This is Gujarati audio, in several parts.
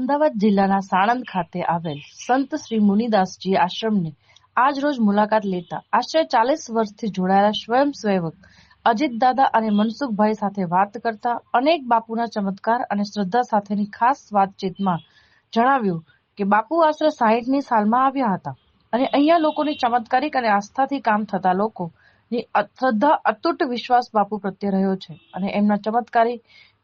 અમદાવાદ જિલ્લાના સાણંદ ખાતે આવેલ સંત શ્રી મુનિદાસજી આશ્રમની આજરોજ મુલાકાત લેતા આશરે ચાલીસ વર્ષથી જોડાયેલા સ્વયંસેવક અજીતદાદા અને મનસુખભાઈ સાથે વાત કરતા અનેક બાપુના ચમત્કાર અને શ્રદ્ધા સાથેની ખાસ વાતચીતમાં જણાવ્યું કે બાપુ આશરે સાહીઠની સાલમાં આવ્યા હતા અને અહીંયા લોકોની ચમત્કારિક અને આસ્થાથી કામ થતા લોકોની અ- શ્રદ્ધા, અતૂટ વિશ્વાસ બાપુ પ્રત્યે રહ્યો છે અને એમના ચમત્કારી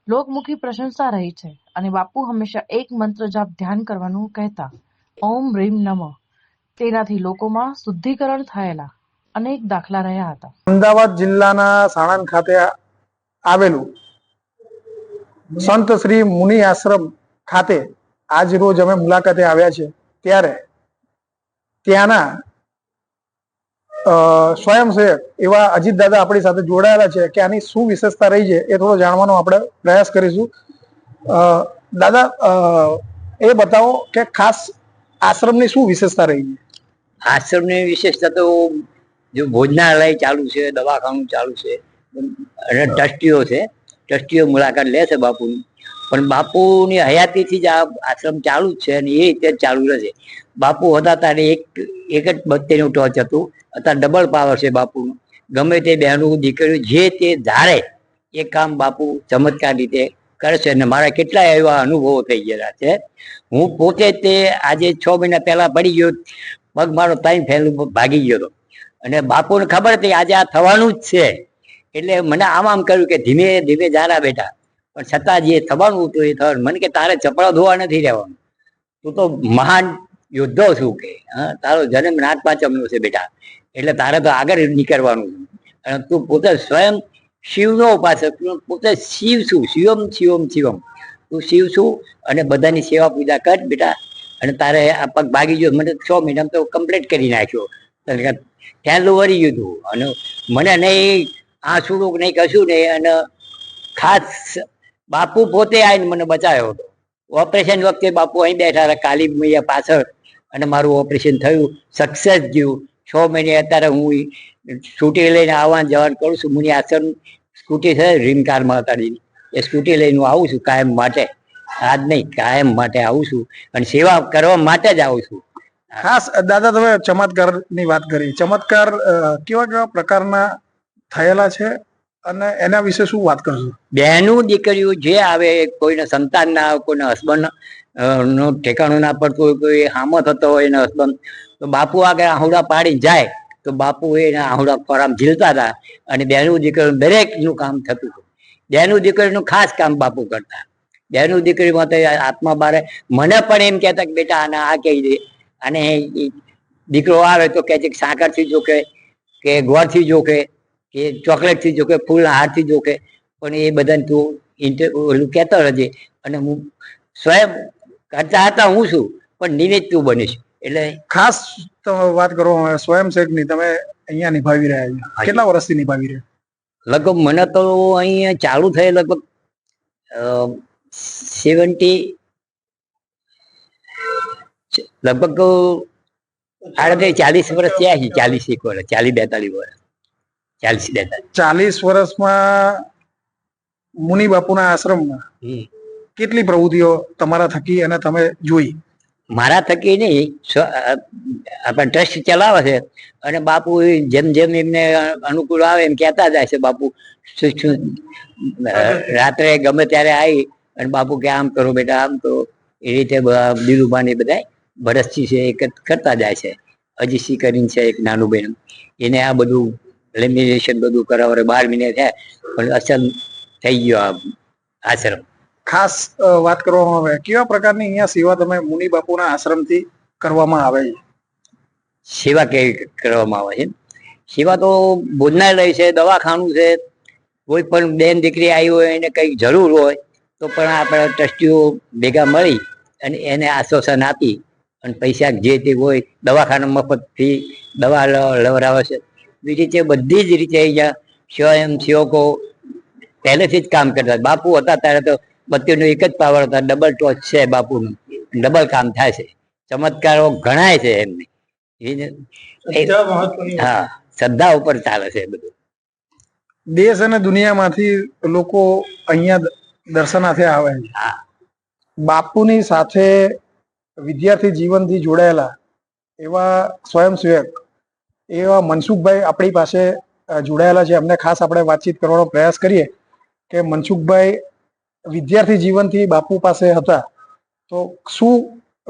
લોકમુખી પ્રશંસા રહી છે અને બાપુ હંમેશા એક મંત્ર જાપ ધ્યાન કરવાનું કહેતા, ઓમ રીમ નમ. તેનાથી લોકોમાં શુદ્ધિકરણ થયેલા અનેક દાખલા રહ્યા હતા. અમદાવાદ જિલ્લાના સાણંદ ખાતે આવેલું સંત શ્રી મુનિ આશ્રમ ખાતે આજ રોજ અમે મુલાકાતે આવ્યા છે ત્યારે ત્યાંના અ, છે એવા અજીત દાદા આપણી સાથે જોડાયેલા છે કે આની શું વિશેષતા રહી છે એ થોડો જાણવાનો આપણે પ્રયાસ કરીશું. દાદા એ બતાવો કે ખાસ આશ્રમની શું વિશેષતા રહી છે? આશ્રમની વિશેષતા તો જો ભોજનાલય ચાલુ છે દવાખાનું ચાલુ છે અને ટ્રસ્ટીઓ છે ટ્રસ્ટીઓ મુલાકાત લે છે બાપુની. પણ બાપુની હયાતીથી જ આશ્રમ ચાલુ જ છે અને એ રીતે ચાલુ રહેશે બાપુ હતા ત્યારે એક એક જ બત્તીનું ટોચ હતું. અત્યારે ડબલ પાવર છે બાપુનું. ગમે તે બહેનું દીકરીઓ જે તે ધારે, એ કામ બાપુ ચમત્કાર રીતે કરે છે અને મારા કેટલાય એવા અનુભવો થઈ ગયેલા છે. હું પોતે તે આજે છ મહિના પહેલા પડી ગયો, પગ મારો તાઈ ફેલું ભાગી ગયો હતો. અને બાપુને ખબર હતી આજે આ થવાનું જ છે. એટલે મને આમ આમ કર્યું કે ધીમે ધીમે જારા બેટા પણ છતાં જે થવાનું હતું એ થવાનું. મને કે તારે ચપડા ધોવા નથી રહેવાનું. તું તો મહાન યોદ્ધો છું કે? હા, તારો જન્મ નાથ પાંચમનો છે બેટા. એટલે તારે તો આગળ નીકળવાનું. અને તું પોતે સ્વયં શિવનો ઉપાસક. પોતે શિવ છું. શિવમ શિવમ શિવમ. તું શિવ છું અને બધાની સેવા પૂજા કર બેટા. અને તારે આ પગ ભાગી ગયો. મને છ મહિના તો કમ્પ્લીટ કરી નાખ્યો. ત્યાં વરી ગયું હતું અને મને નહીં, આંસુડું નહીં, કશું નહીં. અને ખાસ બાપુ પોતે આવીને મને બચાવ્યો. હતો ઓપરેશન વખતે બાપુ અહીં બેઠા હતા, કાલી મૈયા પાછળ. અને મારું ઓપરેશન થયું સક્સેસ ગયું. છ મહિને અત્યારે હું સ્કૂટી લઈને આવવાનું જવાનું કરું છું. મુની આશ્રમ સ્કૂટી છે ડ્રીમ કાર માતાજીની એ સ્કૂટી લઈને હું આવું છું કાયમ માટે. આજ નહીં, કાયમ માટે આવું છું. અને સેવા કરવા માટે જ આવું છું. ખાસ, દાદા, તમે ચમત્કારની વાત કરી. ચમત્કાર કેવા કેવા પ્રકારના થયેલા છે? અને એના વિશે શું વાત કરશો? બહેનું દીકરીઓ જે આવે, કોઈને સંતાન ના આવે, કોઈને હસબન્ડનું ઠેકાણું ના પડતું હોય, કોઈ હામો થતો હોય એનો હસબન્ડ, તો બાપુ આગળ આહુડા પાડી જાય, તો બાપુ એના આહુડા ખોરામ ઝીલતા હતા અને બહેનું દીકરીનું દરેકનું કામ થતું હતું. બહેનું દીકરીનું ખાસ કામ બાપુ કરતા. બહેનું દીકરીમાં તો આત્મા બારે, મને પણ એમ કહેતા કે બેટા આને આ કહી દે. અને દીકરો આવે તો કહે છે કે સાકરથી જોકે, કે ગોળથી જોકે કે ચોકલેટથી જોકે ફૂલ હારથી જોકે પણ એ બધાને તું ઇન્ટર ઓલું કહેતો રહેજે. અને હું સ્વયં કરતા હતા હું છું પણ નિમિત્ત તું બનીશ. એટલે ખાસ તમે વાત કરો સ્વયં સ્વયંસેવકની તમે અહીંયા નિભાવી રહ્યા છો. કેટલા વર્ષથી નિભાવી રહ્યા લગભગ મને તો અહીંયા ચાલુ થઈ લગભગ સેવન્ટી લગભગ આડત્રીસ ચાલીસ વર્ષ થયા છે ચાલીસ એક વર્ષ ચાલીસ બેતાલીસ વર્ષ. ચાલીસ બેતાલીસ ચાલીસ વર્ષમાં મુનિ બાપુના આશ્રમમાં કેટલી પ્રવૃત્તિઓ તમારા થકી અને તમે જોઈ? મારા થકી નહીં આપણે ટ્રસ્ટ ચલાવે છે. અને બાપુ જેમ જેમ એમને અનુકૂળ આવે એમ કહેતા જાય છે બાપુ શું શું રાત્રે ગમે ત્યારે આવી અને બાપુ કે આમ કરો બેટા આમ કરો. એ રીતે દિલુબાને બધા ભરતસિંહ છે એ કરતા જાય છે. અજીતસિંહ કરીને છે એક નાનું બેન. એને આ બધું લેમિનેશન બધું કરાવે બાર મહિને થયા પણ અસર થઈ ગયો આ આશ્રમ. ખાસ વાત કરવામાં આવે કેવા પ્રકારની અહીંયા સેવા તમે મુનિ બાપુના આશ્રમથી કરવામાં આવે છે? સેવા કેવી કરવામાં આવે છે? સેવા તો ભોજનાલય છે દવાખાનું છે કોઈ પણ બેન દીકરી આવી હોય એને કંઈક જરૂર હોય તો પણ આપણે ટ્રસ્ટીઓ ભેગા મળી અને એને આશ્વાસન આપી અને પૈસા જે તે હોય દવાખાના મફતથી દવા લ- લવરાવે છે. રીતે બધી જ રીતે અહીંયા સ્વયં સેવકો પહેલેથી જ કામ કરતા બાપુ હતા ત્યારે તો બત્તીનો એક જ પાવર હતા. ડબલ ટોચ છે બાપુનું. ડબલ કામ થાય છે. ચમત્કારો ઘણાય છે એમને. હા શ્રદ્ધા ઉપર ચાલે છે બધું. દેશ અને દુનિયામાંથી લોકો અહીંયા દર્શનાર્થે આવે છે. હા. બાપુની સાથે વિદ્યાર્થી જીવનથી જોડાયેલા એવા સ્વયંસેવક એવા મનસુખભાઈ આપણી પાસે જોડાયેલા છે. એમને ખાસ આપણે વાતચીત કરવાનો પ્રયાસ કરીએ કે મનસુખભાઈ વિદ્યાર્થી જીવનથી બાપુ પાસે હતા. તો શું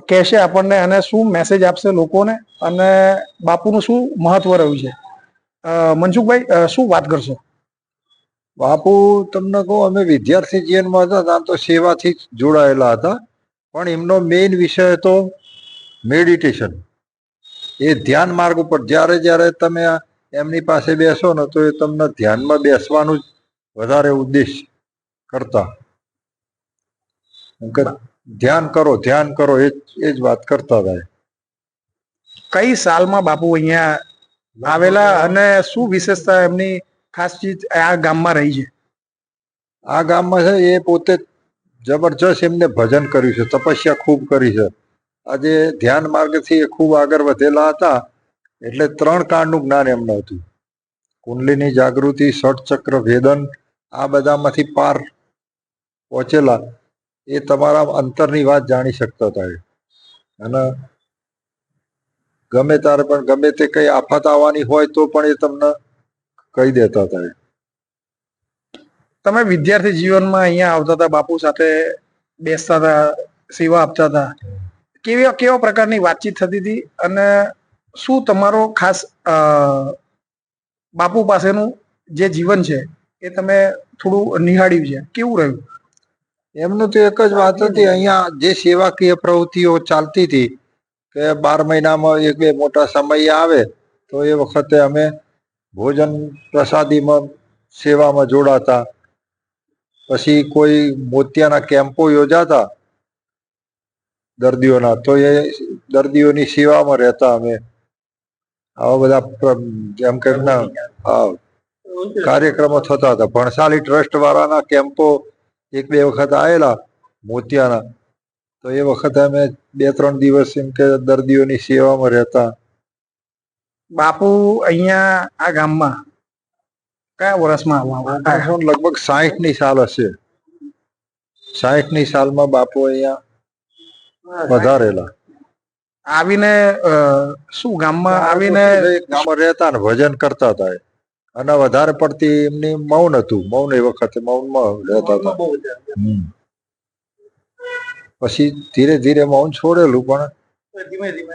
કહેશે આપણને અને શું મેસેજ આપશે લોકોને અને બાપુનું શું મહત્વ રહ્યું છે? મનસુખભાઈ શું વાત કરશો? બાપુ, તમને કહું, અમે વિદ્યાર્થી જીવનમાં હતા, ત્યાં તો સેવાથી જ જોડાયેલા હતા. પણ એમનો મેઇન વિષય હતો મેડિટેશન એ ધ્યાન માર્ગ ઉપર જ્યારે જ્યારે તમે એમની પાસે બેસો ને તો એ તમને ધ્યાનમાં બેસવાનું જ વધારે ઉદ્દેશ કરતા. ધ્યાન કરો ધ્યાન કરો એ જ એ જ વાત કરતા હતા કઈ સાલમાં બાપુ અહીંયા આવેલા અને શું વિશેષતા એમની ખાસ ચીજ આ ગામમાં રહી છે? આ ગામમાં છે એ પોતે જબરજસ્ત એમને ભજન કર્યું છે તપસ્યા ખૂબ કરી છે. આજે ધ્યાન માર્ગથી એ ખૂબ આગળ વધેલા હતા, એટલે ત્રણ કાંડનું જ્ઞાન એમને હતું. કુંડલીની જાગૃતિ ષટચક્ર ભેદન આ બધામાંથી પાર પહોંચેલા, એ તમારા અંતરની વાત જાણી શકતા હતા અને ગમે તારે પણ, ગમે તે કઈ આફત આવવાની હોય તો પણ એ તમને કહી દેતા હતા તમે વિદ્યાર્થી જીવનમાં અહીંયા આવતા હતા, બાપુ સાથે બેસતા હતા, સેવા આપતા હતા. કેવી કેવા પ્રકારની વાતચીત થતી હતી અને શું તમારો ખાસ બાપુ પાસેનું જે જીવન છે એ તમે થોડું નિહાળ્યું છે? કેવું રહ્યું? એમનું તો એક જ વાત હતી. અહીંયા જે સેવાકીય પ્રવૃત્તિઓ ચાલતી હતી કે બાર મહિનામાં એક બે મોટા સમય આવે તો એ વખતે અમે ભોજન પ્રસાદીમાં સેવામાં જોડાતા. પછી કોઈ મોતિયાના કેમ્પો યોજાતા. દર્દીઓના. તો એ દર્દીઓની સેવામાં રહેતા અમે. આવા બધા જેમ કે કાર્યક્રમો થતા હતા. ભણસાલી ટ્રસ્ટ વાળાના કેમ્પો એક બે વખત આવેલા મોતિયાના. તો એ વખતે અમે બે ત્રણ દિવસ એમ કે દર્દીઓની સેવામાં રહેતા. બાપુ અહીંયા આ ગામમાં કયા વર્ષમાં આવવા લગભગ સાહીઠની સાલ હશે. સાહીઠની સાલમાં બાપુ અહીંયા વધારેલા. આવીને શું ગામમાં આવીને ગામમાં રહેતા ને ભજન કરતા હતા અને વધારે પડતી એમની મૌન હતું. મૌન એ વખતે મૌનમાં રહેતા હતા. પછી ધીરે ધીરે મૌન છોડેલું પણ. ધીમે ધીમે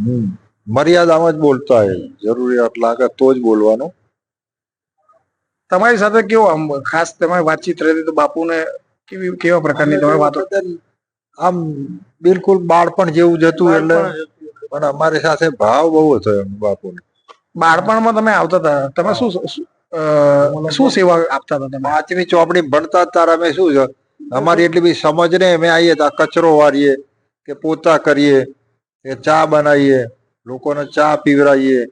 હમ. મર્યાદામાં જ બોલતા હોય જરૂરિયાત લાગે તો જ બોલવાનું. તમારી સાથે કેવો આમ ખાસ તમારી વાતચીત રહેતી તો બાપુને કેવી કેવા પ્રકારની તમે વાતો? આમ બિલકુલ બાળપણ જેવું જ હતું એટલે પણ અમારી સાથે ભાવ બહુ હતો એમ બાપુને. બાળપણમાં તમે આવતા હતા? તમે શું શું, સેવા આપતા હતા તમે? પાંચમી ચોપડી ભણતા તારા અમે શું છે અમારી એટલી બધી સમજ ને અમે આવીએ તો કચરો વારીએ કે પોતા કરીએ કે ચા બનાવીએ લોકોને ચા પીવડાવીએ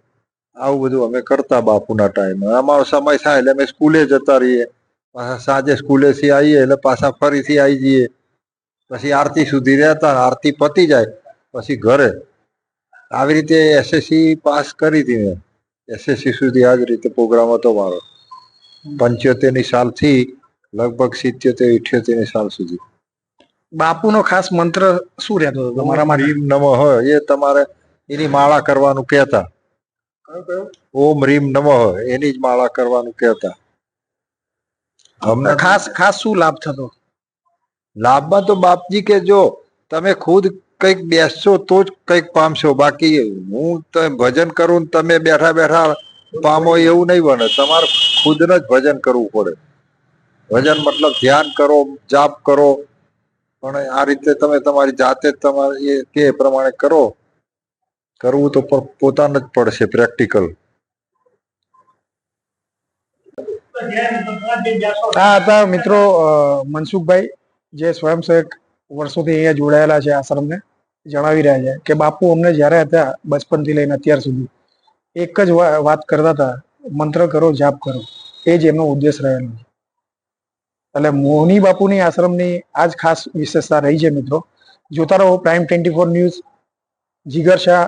આવું બધું અમે કરતા બાપુના ટાઈમે અમારો સમય થાય એટલે અમે સ્કૂલે જતા રહીએ. પાછા સાંજે સ્કૂલેથી આવીએ એટલે પાછા ફરીથી આવી જઈએ. પછી આરતી સુધી રહેતા આરતી પતી જાય પછી ઘરે. આવી રીતે એસએસસી પાસ કરી હતી મેં. એસએસસી સુધી આ જ રીતે પ્રોગ્રામ હતો મારો. પંચોતેરની સાલથી લગભગ સિત્યોતેર ઇઠ્યોતેરની સાલ સુધી. બાપુનો ખાસ મંત્ર શું રહેતો હતો? તમારામાં રીમ નમઃ હોય એ તમારે એની માળા કરવાનું કહેતા. ઓમ રીમ નમઃ એની જ માળા કરવાનું કહેતા. અમને ખાસ ખાસ શું લાભ થતો? લાભમાં તો બાપજી કે જો તમે ખુદ કંઈક બેસશો તો જ કંઈક પામશો. બાકી હું તમે ભજન કરું ને તમે બેઠા બેઠા પામો એવું નહીં બને. તમારે ખુદને જ ભજન કરવું પડે. ભજન મતલબ ધ્યાન કરો જાપ કરો. પણ આ રીતે તમે તમારી જાતે જ તમારે કે પ્રમાણે કરો. કરવું તો પોતાને જ પડશે પ્રેક્ટિકલ. હા હતા મિત્રો મનસુખભાઈ જે સ્વયંસેવક વર્ષોથી અહીંયા જોડાયેલા છે આશ્રમને જણાવી રહ્યા છે કે બાપુ અમને જ્યારે હતા બચપનથી લઈને અત્યાર સુધી, એક જ વાત કરતા હતા, મંત્ર કરો, જાપ કરો. એ જ એમનો ઉદ્દેશ રહેલો છે. એટલે મોહની બાપુની આશ્રમની આ જ ખાસ વિશેષતા રહી છે મિત્રો. જોતા રહો Prime twenty four News Jigar Shah